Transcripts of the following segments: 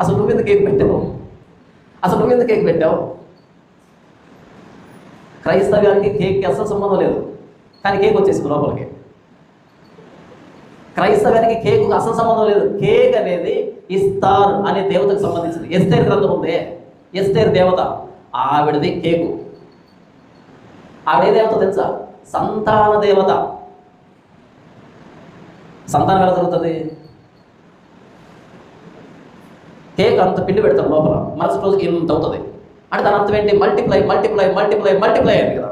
అసలు నువ్వు కేక్ పెట్టావు? అసలు నువ్వు కేక్ పెట్టావు? క్రైస్తవ్యానికి కేక్కి అసలు సంబంధం లేదు. కానీ కేక్ వచ్చేసింది లోపలికి. క్రైస్తవానికి కేకు అసలు సంబంధం లేదు. కేక్ అనేది ఇస్తార్ అనే దేవతకు సంబంధించింది. ఎస్తేర్ గ్రంథం ఉంది. ఎస్తేర్ దేవత. ఆవిడది కేకు. ఆవిడే దేవత తెలుసా? సంతాన దేవత. సంతానం ఎలా జరుగుతుంది కేక్ అంత పిండి పెడతాం లోపల. మరుసటి రోజుకి ఇంత అవుతుంది. అంటే దాని అర్థం ఏంటి? మల్టిప్లై మల్టిప్లై మల్టిప్లై మల్టిప్లై అయింది కదా.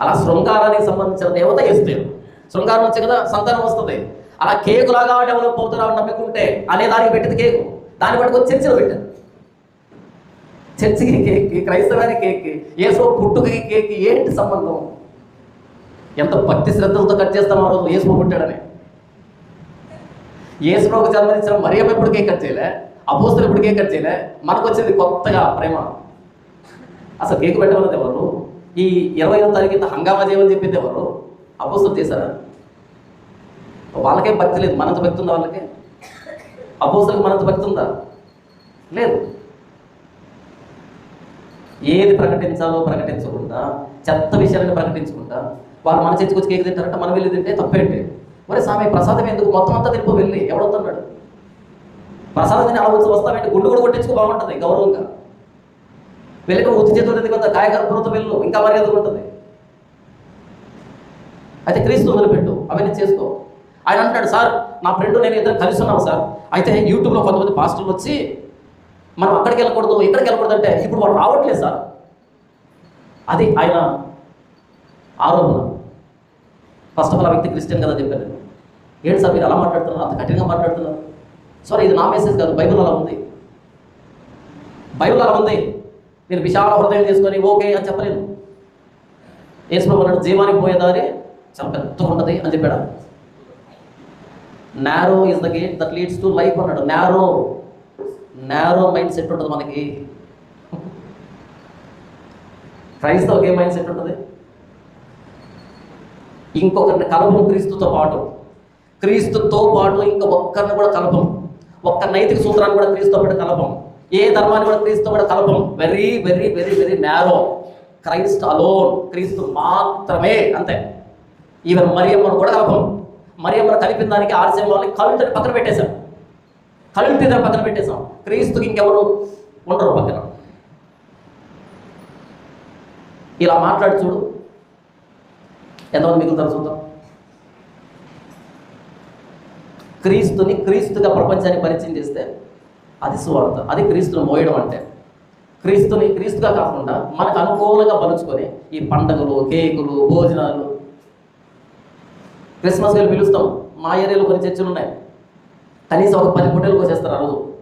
అలా శృంగారానికి సంబంధించిన దేవత ఎస్తేరు శృంగారం వచ్చే కదా సంతానం వస్తుంది. అలా కేకు లాగా డెవలప్ అవుతున్నావు నమ్ముకుంటే అనే దానికి పెట్టింది కేకు. దాన్ని పట్టుకొని చర్చిలో పెట్టారు. చర్చికి కేక్ క్రైస్తవానికి కేక్ ఏసో పుట్టుకి కేక్ ఏంటి సంబంధం? ఎంత భక్తి శ్రద్ధలతో కట్ చేస్తాం ఆ రోజు ఏసో పుట్టాడని. ఏసులోకి జన్మనిచ్చిన మరియమ్మ ఎప్పుడు కేక్ కట్ చేయలే అపోస్తులు ఎప్పుడు కేక్ కట్ చేయలే మనకు వచ్చింది కొత్తగా ప్రేమ. అసలు కేక్ పెట్టమన్నది ఎవరు? ఈ ఇరవై ఐదో తారీఖు హంగామా చేయమని చెప్పింది ఎవరు? అపోస్తులు చేశారా? వాళ్ళకే భక్తి లేదు మనంత భక్తి ఉందా వాళ్ళకి? అపోస్తులకు మనంత భక్తి ఉందా? లేదు. ఏది ప్రకటించాలో ప్రకటించకుండా చెత్త విషయాలను ప్రకటించకుండా వాళ్ళు మన చర్చకు వచ్చి కేక్ తింటారంటే మనం వెళ్ళి తింటే తప్పేంటి? మరి స్వామి ప్రసాదం ఎందుకు? మొత్తం అంతా తినిపో వెళ్ళి. ఎవడొద్దన్నాడు ప్రసాదం తిని అలా వచ్చి వస్తామంటే గుండు కూడా కొట్టించుకో బాగుంటుంది గౌరవంగా. వెళ్ళి ఉత్తి చేతులు ఎందుకు వద్ద కాయకర్పూరతో వెళ్ళు ఇంకా మర్యాద ఉంటుంది. అయితే క్రీస్తు వదిలిపెట్టు అవన్నీ చేసుకో. ఆయన అంటాడు సార్ నా ఫ్రెండ్ నేను ఇద్దరు కలిసి ఉన్నాం సార్. అయితే యూట్యూబ్లో కొంతమంది పాస్టర్లు వచ్చి మనం అక్కడికి వెళ్ళకూడదు ఇక్కడికి వెళ్ళకూడదు అంటే ఇప్పుడు వాళ్ళు రావట్లేదు సార్. అది ఆయన ఆరోపణ. ఫస్ట్ ఆఫ్ ఆల్ ఆ వ్యక్తి క్రిస్టియన్ కదా చెప్పాను ఏంటి సార్ మీరు అలా మాట్లాడుతున్నారు? అంత కఠినంగా మాట్లాడుతున్నారు. సారీ ఇది నా మెసేజ్ కాదు బైబుల్ అలా ఉంది. బైబుల్ అలా ఉంది. నేను విశాల హృదయం తీసుకొని ఓకే అని చెప్పలేను. యేసుప్రభు అన్నాడు జీవానికి పోయేదారి చాలా పెద్దగా ఉంటుంది అని చెప్పాడు. Narrow is the gate that leads to life అన్నాడు. నారో నారో మైండ్ సెట్ ఉంటుంది మనకి. క్రైస్తవుకి ఏ మైండ్ సెట్ ఉంటుంది? ఇంకొకరిని కలపం క్రీస్తుతో పాటు. క్రీస్తుతో పాటు ఇంకా ఒక్కరిని కూడా కలపం. ఒక్క నైతిక సూత్రాన్ని కూడా క్రీస్తుతో పాటు కలపం. ఏ ధర్మాన్ని కూడా క్రీస్తుతో కూడా కలపం. Very very very very narrow Christ alone క్రీస్తు మాత్రమే అంతే. ఈవెన్ మరియమ్మను కూడా కలపం. మరియమ్మను కలిపిన దానికి ఆర్సీఎం వాళ్ళని కల్టుని పక్కన పెట్టేశాం. కల్ట్ ఇద్దరు పక్కన పెట్టేశాం. క్రీస్తుకి ఇంకెవరు ఉండరు పక్కన. ఇలా మాట్లాడి చూడు. ఎంతమంది మిగులుతారు చూద్దాం. క్రీస్తుని క్రీస్తుగా ప్రపంచాన్ని పరిచయం చేస్తే అది సువార్త. అది క్రీస్తుని మోయడం అంటే. క్రీస్తుని క్రీస్తుగా కాకుండా మనకు అనుకూలంగా పలుచుకొని ఈ పండగలు కేకులు భోజనాలు. క్రిస్మస్ వెళ్ళి పిలుస్తాం. మా ఏరియాలో కొన్ని చర్చలు ఉన్నాయి. కనీసం ఒక పది పూటలు వచ్చేస్తారు ఆ రోజు.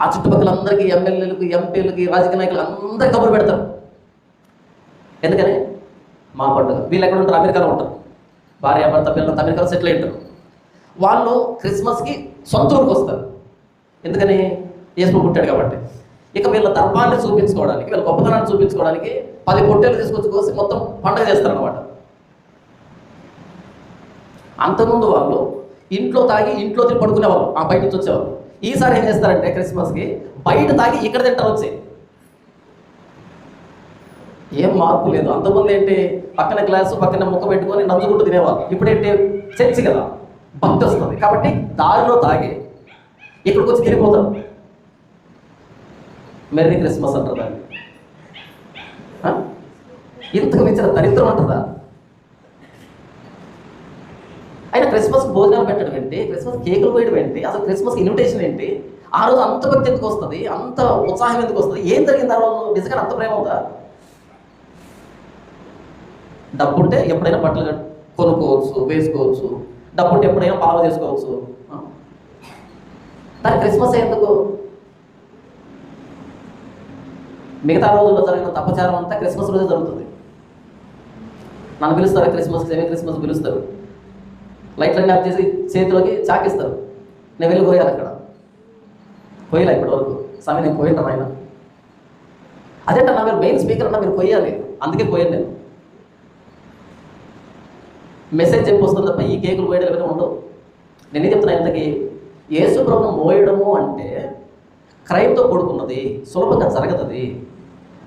ఆ చుట్టుపక్కల అందరికీ ఎమ్మెల్యేలకు ఎంపీలకి రాజకీయ నాయకులు అందరికీ కబురు పెడతారు. ఎందుకని? మా పండుగ. వీళ్ళు ఎక్కడ ఉంటారు? అమెరికాలో ఉంటారు. భార్య భర్త పిల్లలు అమెరికాలో సెటిల్ అయి ఉంటారు. వాళ్ళు క్రిస్మస్కి సొంత ఊరికి వస్తారు. ఎందుకని? యేసు పుట్టాడు కాబట్టి. ఇక వీళ్ళ దర్పాన్ని చూపించుకోవడానికి వీళ్ళ గొప్పతనాన్ని చూపించుకోవడానికి పది పొట్టేలు తీసుకొచ్చి కోసి మొత్తం పండగ చేస్తారనమాట అంతకుముందు వాళ్ళు ఇంట్లో తాగి ఇంట్లో తిని పడుకునేవాళ్ళు ఆ బయట నుంచి వచ్చేవాళ్ళు. ఈసారి ఏం చేస్తారంటే క్రిస్మస్కి బయట తాగి ఇక్కడ తింటారు వచ్చి. ఏం మార్పు లేదు. అంతకుముందు ఏంటి? పక్కన గ్లాసు పక్కన ముక్క పెట్టుకొని నందుకుంటూ తినేవాళ్ళు. ఇప్పుడేంటి? చర్చి కదా. భక్తి వస్తుంది కాబట్టి దారిలో తాగి ఇక్కడికి వచ్చి తిరిగిపోతాం. మెర్రీ క్రిస్మస్ అంటారు దాన్ని. ఇంతకు మించిన దరిద్రం అంటుందా ఆయన క్రిస్మస్ భోజనాలు పెట్టడం ఏంటి? క్రిస్మస్ కేకులు పోయడం ఏంటి? అసలు క్రిస్మస్ ఇన్విటేషన్ ఏంటి? ఆ రోజు అంత భక్తి ఎందుకు వస్తుంది? అంత ఉత్సాహం ఎందుకు వస్తుంది? ఏం జరిగింది ఆ రోజు? నిజంగా అంత ప్రేమ ఉందా? డబ్బు ఉంటే ఎప్పుడైనా బట్టలు కొనుక్కోవచ్చు వేసుకోవచ్చు. డబ్బు ఉంటే ఎప్పుడైనా పాలు చేసుకోవచ్చు? దాని క్రిస్మస్ ఎందుకు? మిగతా రోజుల్లో జరిగిన తపచారం అంతా క్రిస్మస్ రోజే జరుగుతుంది. నన్ను పిలుస్తారు క్రిస్మస్ ఏమే క్రిస్మస్ పిలుస్తారు. లైట్లన్నీ ఆఫ్ చేసి చేతిలోకి చాకిస్తారు. నేను వెళ్ళి పోయాను అక్కడ. పోయలే ఇప్పటి వరకు స్వామి నేను పోయింటాను ఆయన అదేంట నా మీరు మెయిన్ స్పీకర్ అన్న మీరు పోయాలి అందుకే పోయాను నేను. మెసేజ్ చెప్పి వస్తుంది తప్ప ఈ కేకులు పోయడం ఏమైనా ఉండవు. నేనే చెప్తున్నా ఇంతకీ యేసుప్రభును మోయడము అంటే క్రైమ్తో కూడుకున్నది సులభంగా జరగదది.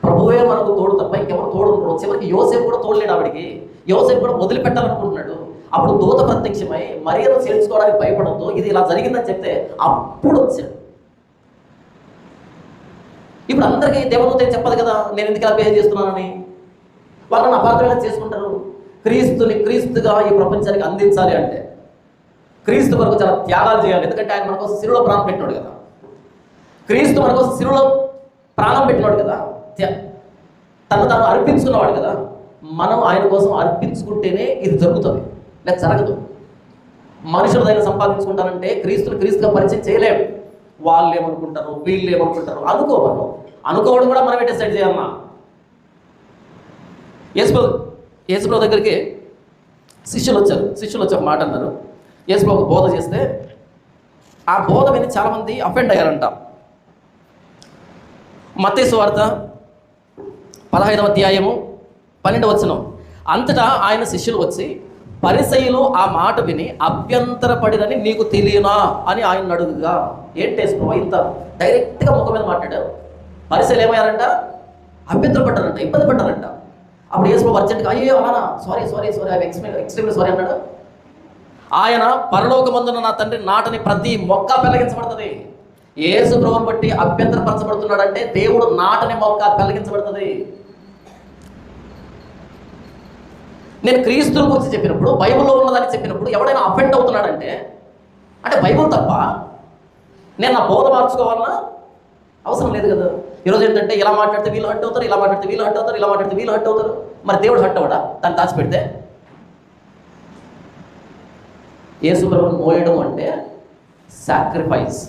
ప్రభువే మనకు తోడు తప్ప ఇంకెవరు తోడు ఉండరు. చివరికి యోసేపు కూడా తోడలేడు ఆవిడికి. యోసేపు కూడా వదిలిపెట్టాలనుకుంటున్నాడు. అప్పుడు దూత ప్రత్యక్షమై మర్యాద చేర్చుకోవడానికి భయపడద్దు. ఇది ఇలా జరిగిందని చెప్తే అప్పుడు వచ్చాడు. ఇప్పుడు అందరికీ దేవదూత చెప్పదు కదా నేను ఎందుకు ఇలా బిహేవ్ చేస్తున్నానని? వాళ్ళని అపార్థంగా చేసుకుంటారు. క్రీస్తుని క్రీస్తుగా ఈ ప్రపంచానికి అందించాలి అంటే క్రీస్తు కొరకు చాలా త్యాగాలు చేయాలి. ఎందుకంటే ఆయన మన కోసం సిరులో ప్రాణం పెట్టినాడు కదా. క్రీస్తు మన కోసం సిరులో ప్రాణం పెట్టినాడు కదా. త్య- తను తాను అర్పించుకున్నవాడు కదా. మనం ఆయన కోసం అర్పించుకుంటేనే ఇది జరుగుతుంది. లేదా జరగదు. మనుషులు దాన్ని సంపాదించుకుంటానంటే క్రీస్తుని క్రీస్తుగా పరిచయం చేయలేము. వాళ్ళు ఏమనుకుంటారు? వీళ్ళు ఏమనుకుంటారు? అనుకోమను. అనుకోవడం కూడా మనమే డిసైడ్ చేయాలన్నా? ఎస్ యేసుప్రభు దగ్గరికి శిష్యులు వచ్చారు శిష్యులు వచ్చి ఒక మాట అన్నారు. యేసుప్రభు బోధ చేస్తే ఆ బోధ విని చాలామంది అఫెండ్ అయ్యారంట. మత్తేసు వార్త పదహైదవ అధ్యాయము పన్నెండవ వచనం. అంతటా ఆయన శిష్యులు వచ్చి పరిసయులు ఆ మాట విని అభ్యంతరపడినని నీకు తెలియనా అని ఆయన అడుగుగా. ఏంటి యేసుప్రభు ఇంత డైరెక్ట్గా ముఖం మీద మాట్లాడారు పరిసయలు ఏమయ్యారంట? అభ్యంతరపడ్డారంట ఇబ్బంది పడ్డారంట. అప్పుడు యేసుప్రభు అర్జెంట్గా అయ్యో అలానా sorry sorry sorry I extreme extremely sorry అన్నాడు. ఆయన పరలోకమందున నా తండ్రి నాటని ప్రతి మొక్క పెలగించబడుతుంది. యేసు ప్రభుని బట్టి అభ్యంతరపరచబడుతున్నాడంటే దేవుడు నాటని మొక్క పెలగించబడుతుంది. నేను క్రీస్తుల గురించి చెప్పినప్పుడు బైబిల్లో ఉన్నదని చెప్పినప్పుడు ఎవడైనా అఫెండ్ అవుతున్నాడంటే అంటే బైబిల్ తప్ప నేను నా బోధ మార్చుకోవాలన్నా అవసరం లేదు కదా. ఈరోజు ఏంటంటే ఇలా మాట్లాడితే వీళ్ళు హట్ అవుతారు ఇలా మాట్లాడితే వీళ్ళు హట్ అవుతారు ఇలా మాట్లాడితే వీళ్ళు హట్ అవుతారు. మరి దేవుడు హట్ అవడా దాన్ని దాచిపెడితే? యేసు మోయడం అంటే సాక్రిఫైస్